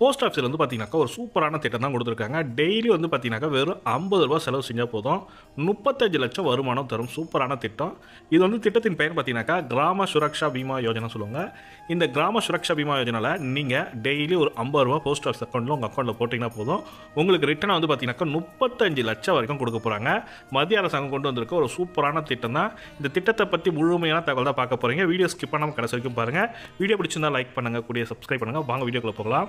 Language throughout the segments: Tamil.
போஸ்ட் ஆஃபீஸில் வந்து பார்த்தீங்கன்னாக்கா ஒரு சூப்பரான திட்டம் தான் கொடுத்துருக்காங்க. டெய்லி வந்து பார்த்தீங்கன்னாக்கா வெறும் ஐம்பது ரூபா செலவு செஞ்சால் போதும். முப்பத்தஞ்சு லட்சம் வருமானம் தரும். சூப்பரான திட்டம். இது வந்து திட்டத்தின் பெயர் பார்த்தீங்கன்னாக்கா கிராம சுரக்ஷா பீமா யோஜனா சொல்லுவாங்க. இந்த கிராம சுரக்ஷா பீமா யோஜனாவில் நீங்கள் டெய்லி ஒரு ஐம்பது ரூபா போஸ்ட் ஆஃபீஸ் அக்கௌண்ட்டில் உங்கள் அக்கௌண்ட்டில் போட்டிங்கன்னா போதும். உங்களுக்கு ரிட்டர்ன் வந்து பார்த்தீங்கன்னாக்கா முப்பத்தஞ்சு லட்சம் வரைக்கும் கொடுக்க போகிறாங்க மத்திய அரசாங்கம் கொண்டு வந்திருக்க ஒரு சூப்பரான திட்டம் தான். இந்த திட்டத்தை பற்றி முழுமையான தகவல் தான் பார்க்க போகிறீங்க வீடியோ ஸ்கிப் பண்ணாமல் கடைசி வரைக்கும் பாருங்கள் வீடியோ பிடிச்சிருந்தா லைக் பண்ணுங்கள் கூடிய சப்ஸ்கிரைப் பண்ணுங்கள் வாங்க வீடியோக்குள்ளே போகலாம்.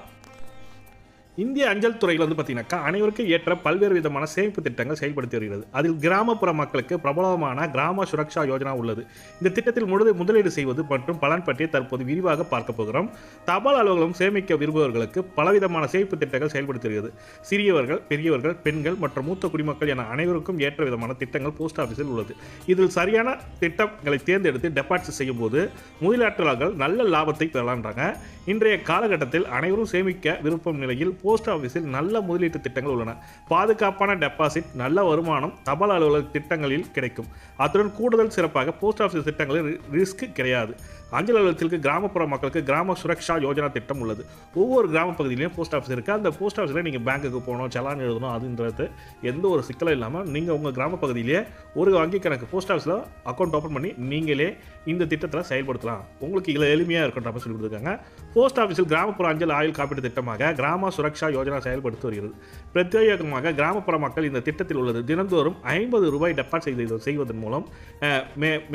இந்திய அஞ்சல் துறையில் வந்து பார்த்தீங்கன்னாக்கா அனைவருக்கும் ஏற்ற பல்வேறு விதமான சேமிப்பு திட்டங்கள் செயல்படுத்தி வருகிறது. அதில் கிராமப்புற மக்களுக்கு பிரபலமான கிராம சுரக்ஷா யோஜனா உள்ளது. இந்த திட்டத்தில் முழு முதலீடு செய்வது மற்றும் பலன் பற்றி தற்போது விரிவாக பார்க்க போகிறோம். தபால் அலுவலகம் சேமிக்க விரும்புபவர்களுக்கு பலவிதமான சேமிப்பு திட்டங்கள் செயல்படுத்தி வருகிறது. சிறியவர்கள் பெரியவர்கள் பெண்கள் மற்றும் மூத்த குடிமக்கள் என அனைவருக்கும் ஏற்ற விதமான திட்டங்கள் போஸ்ட் ஆஃபீஸில் உள்ளது. இதில் சரியான திட்டங்களை தேர்ந்தெடுத்து டெபாசிட் செய்யும் போது முதலீட்டாளர்கள் நல்ல லாபத்தை பெறலான்றாங்க. இன்றைய காலகட்டத்தில் அனைவரும் சேமிக்க விருப்பம் நிலையில் போஸ்ட் ஆஃபீஸில் நல்ல முதலீட்டு திட்டங்கள் உள்ளன. பாதுகாப்பான டெபாசிட் நல்ல வருமானம் தபால் அலுவலக திட்டங்களில் கிடைக்கும். அத்துடன் கூடுதல் சிறப்பாக போஸ்ட் ஆஃபீஸ் திட்டங்களில் ரிஸ்க் கிடையாது. அஞ்சல் அலுவலகத்திற்கு கிராமப்புற மக்களுக்கு கிராம சுரக்ஷா யோஜனா திட்டம் உள்ளது. ஒவ்வொரு கிராம பகுதியிலையும் போஸ்ட் ஆஃபீஸ் இருக்குது அந்த போஸ்ட் ஆஃபீஸில் நீங்கள் பேங்க்குக்கு போகணும் செலான் எழுதணும் அதுன்றது எந்த ஒரு சிக்கலும் இல்லாமல் நீங்கள் உங்கள் கிராம பகுதியிலேயே ஒரு வங்கி கணக்கு போஸ்ட் ஆஃபீஸில் அக்கௌண்ட் ஓப்பன் பண்ணி நீங்களே இந்த திட்டத்தில் செயல்படுத்தலாம். உங்களுக்கு இதில் எளிமையாக இருக்குன்ற மாதிரி சொல்லி கொடுத்துருக்காங்க போஸ்ட் ஆஃபீஸில் கிராமப்புற அஞ்சல் ஆயுள் காப்பீட்டு திட்டமாக கிராம சுரக்ஷா யோஜனா செயல்படுத்தி வருகிறது. பிரத்யேகமாக கிராமப்புற மக்கள் இந்த திட்டத்தில் உள்ளது. தினந்தோறும் ஐம்பது ரூபாய் டெபாசிட் செய்து செய்வதன் மூலம்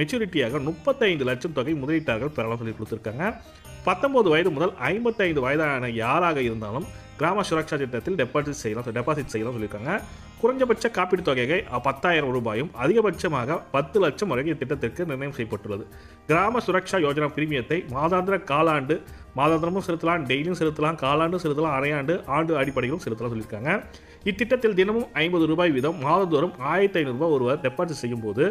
மெச்சூரிட்டியாக முப்பத்தைந்து லட்சம் தொகை முதலீட்டாக முதலீட்டாளர்கள் பெறலாம் சொல்லி கொடுத்துருக்காங்க. பத்தொன்பது வயது முதல் ஐம்பத்தைந்து வயதான யாராக இருந்தாலும் கிராம சுரக்ஷா திட்டத்தில் டெபாசிட் செய்யலாம் டெபாசிட் செய்யலாம் சொல்லியிருக்காங்க. குறைஞ்சபட்ச காப்பீடு தொகையை பத்தாயிரம் ரூபாயும் அதிகபட்சமாக பத்து லட்சம் வரைக்கும் திட்டத்திற்கு நிர்ணயம் செய்யப்பட்டுள்ளது. கிராம சுரக்ஷா யோஜனா பிரீமியத்தை மாதாந்திர காலாண்டு மாதாந்திரமும் செலுத்தலாம் டெய்லியும் செலுத்தலாம் காலாண்டு செலுத்தலாம் அரையாண்டு ஆண்டு அடிப்படையிலும் செலுத்தலாம் சொல்லியிருக்காங்க. இத்திட்டத்தில் தினமும் ஐம்பது ரூபாய் வீதம் மாதந்தோறும் ஆயிரத்தி ஐநூறுரூபா ஒருவர் டெபாசிட் செய்யும் போது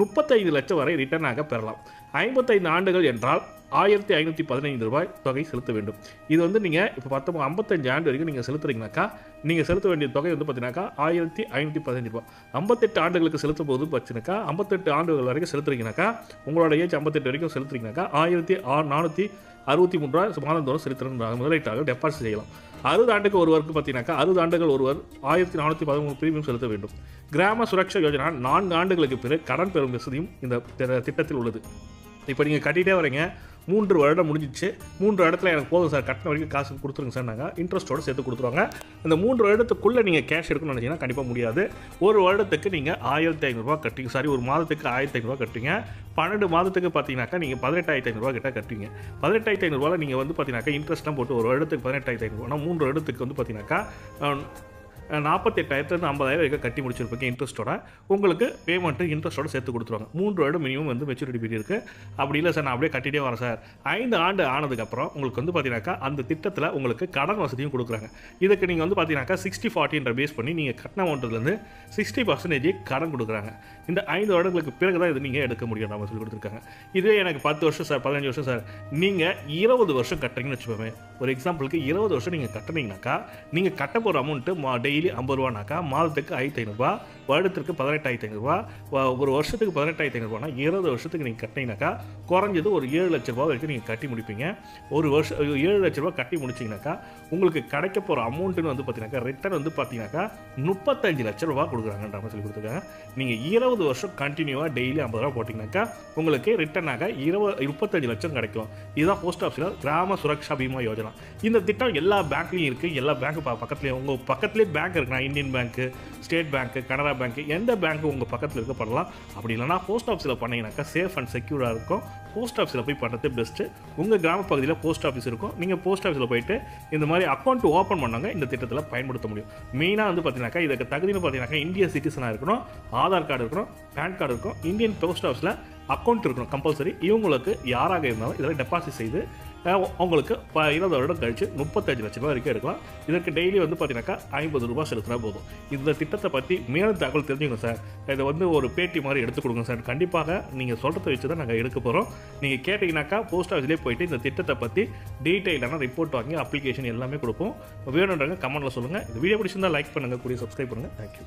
முப்பத்தைந்து லட்சம் வரை ரிட்டர்னாக பெறலாம். ஐம்பத்தைந்து ஆண்டுகள் என்றால் ஆயிரத்தி ஐநூற்றி பதினைந்து ரூபாய் தொகை செலுத்த வேண்டும். இது வந்து நீங்கள் இப்போ பத்தொம்பது ஐம்பத்தஞ்சு ஆண்டு வரைக்கும் நீங்கள் செலுத்துறீங்கனாக்கா நீங்கள் செலுத்த வேண்டிய தொகை வந்து பார்த்தீங்கன்னாக்கா ஆயிரத்தி ஐநூற்றி பதினஞ்சு ரூபாய். ஐம்பத்தெட்டு ஆண்டுகளுக்கு செலுத்தும் போது பார்த்தீங்கன்னாக்கா ஐம்பத்தெட்டு ஆண்டுகள் வரைக்கும் செலுத்துறீங்கனாக்கா உங்களோட ஏஜ் ஐம்பத்தெட்டு வரைக்கும் செலுத்துறீங்கனாக்கா ஆயிரத்தி ஆ நானூற்றி அறுபத்தி மூணு ரூபாய் மாதந்தோறும் செலுத்துறாங்க முதலீட்டாக டெபாசிட் செய்யலாம். அறுபது ஆண்டுக்கு ஒருவருக்கு பார்த்தீங்கன்னாக்கா அறுபது ஆண்டுகள் ஒருவர் ஆயிரத்தி நானூற்றி பதிமூணு பிரீமியம் செலுத்த வேண்டும். கிராம சுரக்ஷா யோஜனா நான்கு ஆண்டுகளுக்கு பிறகு கடன் பெறும் வசதியும் இந்த திட்டத்தில் உள்ளது. இப்போ நீங்கள் கட்டிகிட்டே வரீங்க. மூன்று வருடம் முடிஞ்சிச்சு. மூன்று இடத்துல எனக்கு போதும் சார். கட்டின வரைக்கும் காசு கொடுத்துருங்க சார் நாங்கள் இன்ட்ரெஸ்ட்டோடு சேர்த்து கொடுத்துருவாங்க. அந்த மூன்று வருடத்துக்குள்ளே நீங்கள் கேஷ் எடுக்கணும்னு நினச்சிங்கன்னா கண்டிப்பாக முடியாது. ஒரு வருடத்துக்கு நீங்கள் ஆயிரத்தி ஐநூறுரூவா கட்டிங்க சாரி ஒரு மாதத்துக்கு ஆயிரத்தி ஐநூறுரூவா கட்டுறீங்க பன்னெண்டு மாதத்துக்கு பார்த்தீங்கன்னாக்கா நீங்கள் பதினெட்டாயிரத்தி ஐநூறுரூவா கிட்ட கட்டுவீங்க. பதினெட்டாயிரத்தி ஐநூறுரூவாவில் நீங்கள் வந்து பார்த்தீங்கன்னாக்கா இன்ட்ரெஸ்ட்லாம் போட்டு ஒரு வருடத்துக்கு பதினெட்டாயிரத்தி ஐநூறுரூவா மூன்று வருடத்துக்கு வந்து பார்த்தீங்கன்னாக்கா நாற்பத்தெட்டாயிரத்துலேருந்து ஐம்பதாயிரம் வரைக்கும் கட்டி முடிச்சிருப்பீங்க இன்ட்ரெஸ்ட்டோட உங்களுக்கு பேமெண்ட்டு இன்ட்ரெஸ்ட்டோட சேர்த்து கொடுத்துருவாங்க. மூன்று வருடம் மினிமம் வந்து மெச்சூரிட்டி பீரியட் இருக்குது அப்படி இல்லை சார் நான் அப்படியே கட்டிட்டே வரேன் சார் ஐந்து ஆண்டு ஆனதுக்கப்புறம் உங்களுக்கு வந்து பார்த்தீங்கன்னாக்கா அந்த திட்டத்தில் உங்களுக்கு கடன் வசதியும் கொடுக்குறாங்க. இதுக்கு நீங்கள் வந்து பார்த்தீங்கன்னாக்கா சிக்ஸ்டி ஃபார்ட்டின்ற பேஸ் பண்ணி நீங்கள் கட்டின அமௌண்ட்லேருந்து சிக்ஸ்டி பர்சன்டேஜ் கடன் கொடுக்குறாங்க. இந்த ஐந்து வருடங்களுக்கு பிறகு தான் இது நீங்கள் எடுக்க முடியும் நம்ம சொல்லி கொடுத்துருக்காங்க. இதே எனக்கு பத்து வருஷம் சார் பதினஞ்சு வருஷம் சார் நீங்கள் இருபது வருஷம் கட்டுறீங்கன்னு வச்சுப்போமே ஒரு எக்ஸாம்பிளுக்கு இருபது வருஷம் நீங்கள் கட்டுனீங்கனாக்கா நீங்கள் கட்ட போகிற அமௌண்ட்டு மா டெய்லி ஐம்பது ரூபானாக்கா மாதத்துக்கு ஆயிரத்தி ஐநூறுரூவா வருடத்திற்கு பதினெட்டாயிரத்தி ஐநூறுரூவா ஒரு வருஷத்துக்கு பதினெட்டாயிரத்தி ஐநூறுரூவானா இருபது வருஷத்துக்கு நீங்கள் கட்டினீங்கனாக்கா குறைஞ்சது ஒரு ஏழு லட்ச ரூபா வரைக்கும் நீங்கள் கட்டி முடிப்பீங்க. ஒரு வருஷம் ஏழு லட்ச ரூபா கட்டி முடிச்சிங்கனாக்கா உங்களுக்கு கிடைக்க போகிற அமௌண்ட்டுன்னு வந்து பார்த்தீங்கன்னாக்கா ரிட்டர்ன் வந்து பார்த்தீங்கன்னாக்கா முப்பத்தஞ்சு லட்ச ரூபா கொடுக்குறாங்கன்ற மாதிரி சொல்லி கொடுத்துருக்காங்க நீங்கள் இருபது வருஷம் கண்டினியூவாக டெய்லி ஐம்பது ரூபா போட்டிங்கனாக்கா உங்களுக்கு ரிட்டர்னாக இருபது முப்பத்தஞ்சு லட்சம் கிடைக்கும். இதுதான் போஸ்ட் ஆஃபீஸில் கிராம சுரக்ஷா பீமா யோஜனா. இந்த திட்டம் எல்லா பேங்க்லையும் இருக்குது எல்லா பேங்க் பக்கத்துலேயும் உங்கள் பக்கத்துலேயே பேங்க் பேங்க் இருக்குன்னா இந்தியன் பேங்க்கு ஸ்டேட் பேங்க்கு கனரா பேங்க்கு எந்த பேங்க்கும் உங்கள் பக்கத்தில் இருக்க பண்ணலாம். அப்படி இல்லைனா போஸ்ட் ஆஃபீஸில் பண்ணீங்கன்னாக்கா சேஃப் அண்ட் செக்யூராக இருக்கும். போஸ்ட் ஆஃபீஸில் போய் பண்ணுறது பெஸ்ட்டு உங்கள் கிராம பகுதியில் போஸ்ட் ஆஃபீஸ் இருக்கும். நீங்கள் போஸ்ட் ஆஃபீஸில் போயிட்டு இந்த மாதிரி அக்கௌண்ட் ஓப்பன் பண்ணவங்க இந்த திட்டத்தில் பயன்படுத்த முடியும். மெயினாக வந்து பார்த்தீங்கன்னாக்கா இதுக்கு தகுதின்னு பார்த்தீங்கன்னாக்கா இந்திய சிட்டிசனாக இருக்கணும் ஆதார் கார்டு இருக்கணும் பேன் கார்டு இருக்கும் இந்தியன் போஸ்ட் ஆஃபீஸில் அக்கௌண்ட் இருக்கணும் கம்பல்சரி. இவங்களுக்கு யாராக இருந்தாலும் இதில் டெபாசிட் செய்து அவங்களுக்கு ப இருபது வருடம் கழிச்சு முப்பத்தஞ்சு லட்ச ரூபாய் வரைக்கும் எடுக்கலாம் இதற்கு டெய்லி வந்து பார்த்தீங்கன்னாக்கா ஐம்பது ரூபாய் செலுத்தினா போதும். இந்த திட்டத்தை பற்றி மேலும் தகவல் தெரிஞ்சுக்கணும் சார். இதை வந்து ஒரு பேட்டி மாதிரி எடுத்து கொடுங்க சார். கண்டிப்பாக நீங்கள் சொல்கிறத வச்சு தான் நாங்கள் எடுக்க போகிறோம் நீங்கள் கேட்டிங்கனாக்கா போஸ்ட் ஆஃபீஸ்லேயே போயிட்டு இந்த திட்டத்தை பற்றி டீட்டெயிலான ரிப்போர்ட் வாங்கி அப்ளிகேஷன் எல்லாமே கொடுப்போம். வேணுன்றவங்க கமெண்ட்டில் சொல்லுங்கள் இந்த வீடியோ பிடிச்சிருந்தால் லைக் பண்ணுங்கள் கூடிய சப்ஸ்கிரைப் பண்ணுங்கள் தேங்க்யூ